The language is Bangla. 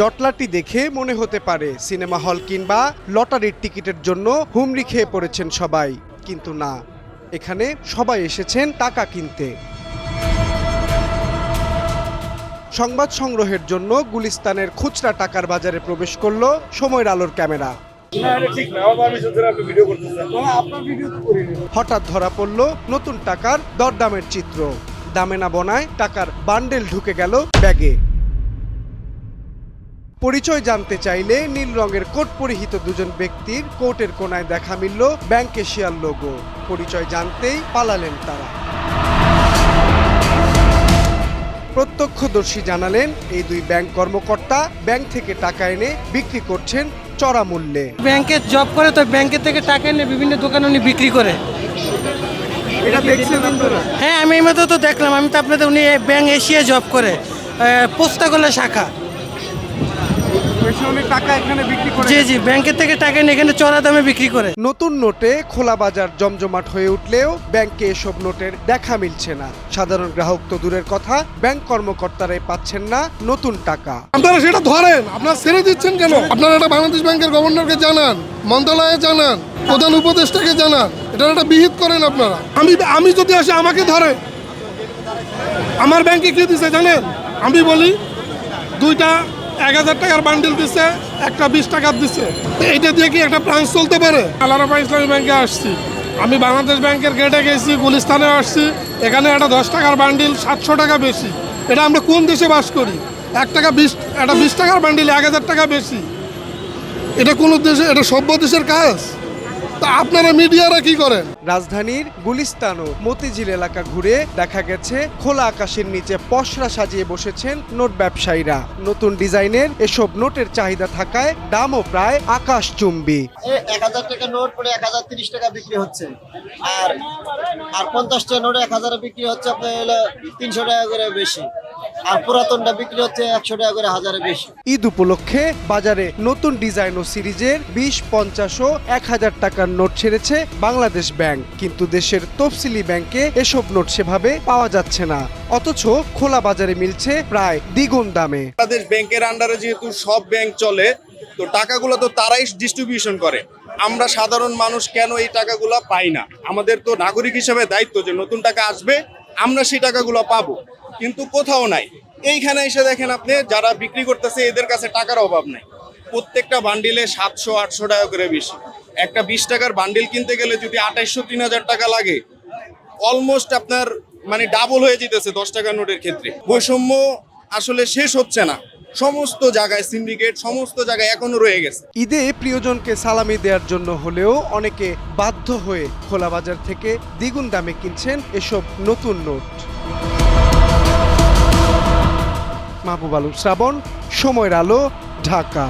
জটলাটি দেখে মনে হতে পারে সিনেমা হল কিংবা লটারির টিকিটের জন্য হুমড়ি খেয়ে পড়েছেন সবাই। কিন্তু না এখানে সবাই এসেছেন টাকা কিনতে। সংবাদ সংগ্রহের জন্য গুলিস্তানের খুচরা টাকার বাজারে প্রবেশ করল সময়ের আলোর ক্যামেরা। হঠাৎ ধরা পড়ল নতুন টাকার দরদামের চিত্র। দামে না বনায় টাকার বান্ডেল ঢুকে গেল ব্যাগে। পরিচয় জানতে চাইলে নীল রঙের কোট পরিহিত দুজন ব্যক্তির কোটের কোনায় দেখা মিলল ব্যাংক এশিয়ার লোগো। পরিচয় জানতেই পালালেন তারা। প্রত্যক্ষদর্শী জানালেন এই দুই ব্যাংক কর্মকর্তা ব্যাংক থেকে টাকা এনে বিক্রি করছেন চড়া মূল্যে। ব্যাংকে জব করে তো ব্যাংকের থেকে টাকা এনে বিভিন্ন দোকানে উনি বিক্রি করে। এটা দেখছেন হ্যাঁ আমি এই মতো তো দেখলাম। আমি তো আপনাদের উনি ব্যাংক এশিয়া জব করে পোস্তাগোলা শাখা। জি জি ব্যাংকের থেকে টাকা এনে এখানে চড়া দামে বিক্রি করে। নতুন নোটে খোলা বাজার জমজমাট হয়ে উঠলেও ব্যাংকে এসব নোটের দেখা মিলছে না। সাধারণ গ্রাহক তো দূরের কথা ব্যাংক কর্মকর্তারাই পাচ্ছেন না নতুন টাকা। আপনারা সেটা ধরেন আপনারা ছেড়ে দিচ্ছেন কেন? আপনারা এটা বাংলাদেশ ব্যাংকের গভর্নরকে জানান মন্ত্রণালয়ে জানান প্রধান উপদেষ্টাকে জানান এটা একটা বিহিত করেন আপনারা। আমি আমি যদি আসি আমাকে ধরে আমার ব্যাংকে কি দিছে জানেন? আমি বলি দুইটা এক হাজার টাকার বান্ডিল দিচ্ছে একটা বিশ টাকার দিচ্ছে এইটা দিয়ে কি একটা ব্রাঞ্চ চলতে পারে? আলারাফা ইসলামী ব্যাংকে আসছি। আমি বাংলাদেশ ব্যাংকের গেটে গেছি, গুলিস্তানে আসছি। এখানে একটা দশ টাকার বান্ডিল সাতশো টাকা বেশি। এটা আমরা কোন দেশে বাস করি? এক টাকা বিশ, একটা বিশ টাকার বান্ডিল এক হাজার টাকা বেশি। এটা কোনো দেশে, এটা সভ্য দেশের কাজ। তা আপনারা মিডিয়ারা কি করেন? রাজধানীর গুলিস্তান ও মতিঝিল এলাকা ঘুরে দেখা গেছে খোলা আকাশের নিচে পশরা সাজিয়ে বসেছেন নোট ব্যবসায়ীরা। নতুন ডিজাইনের এসব নোটের চাহিদা থাকায় দামও প্রায় আকাশ চুম্বি এক হাজার টাকা নোট পরে এক হাজার তিরিশ টাকা বিক্রি হচ্ছে। আর আর পঞ্চাশটা নোট এক হাজারে বিক্রি হচ্ছে আপনার হলো তিনশো টাকা করে বেশি। আর পুরাতনটা বিক্রি হচ্ছে একশো টাকা করে হাজারে বেশি। ঈদ উপলক্ষে বাজারে নতুন ডিজাইন ও সিরিজের বিশ পঞ্চাশ ও এক হাজার টাকার নোট ছেড়েছে বাংলাদেশ ব্যাংক। কিন্তু দেশের তফসিলি ব্যাংকে এসব নোট সেভাবে পাওয়া যাচ্ছে না। অথচ খোলা বাজারে মিলছে প্রায় দ্বিগুণ দামে। বাংলাদেশ ব্যাংকের আন্ডারে যেহেতু সব ব্যাংক চলে তো টাকাগুলো তো তারাই ডিস্ট্রিবিউশন করে। আমরা সাধারণ মানুষ কেন এই টাকাগুলো পাই না? আমাদের তো নাগরিক হিসেবে দায়িত্ব যে নতুন টাকা আসবে আমরা সেই টাকাগুলো পাবো। কিন্তু কোথাও নাই। এইখানে এসে দেখেন আপনি, যারা বিক্রি করতেছে, এদের কাছে টাকার অভাব নাই। প্রত্যেকটা বান্ডিলে সাতশো, আটশো টাকা করে বেশি। একটা বিশ টাকার বান্ডিল কিনতে গেলে যদি আঠাইশশো, তিন হাজার টাকা লাগে অলমোস্ট আপনার মানে ডাবল হয়ে যেতেছে দশ টাকা নোটের ক্ষেত্রে। বৈষম্য আসলে শেষ হচ্ছে না। সমস্ত জায়গায় সিন্ডিকেট সমস্ত জায়গায় এখনও রয়ে গেছে। ঈদে প্রিয়জনকে সালামি দেওয়ার জন্য হলেও অনেকে বাধ্য হয়ে খোলা বাজার থেকে দ্বিগুণ দামে কিনছেন এসব নতুন নোট। মাহবুব আলম শ্রাবণ সময়ের আলো ঢাকা।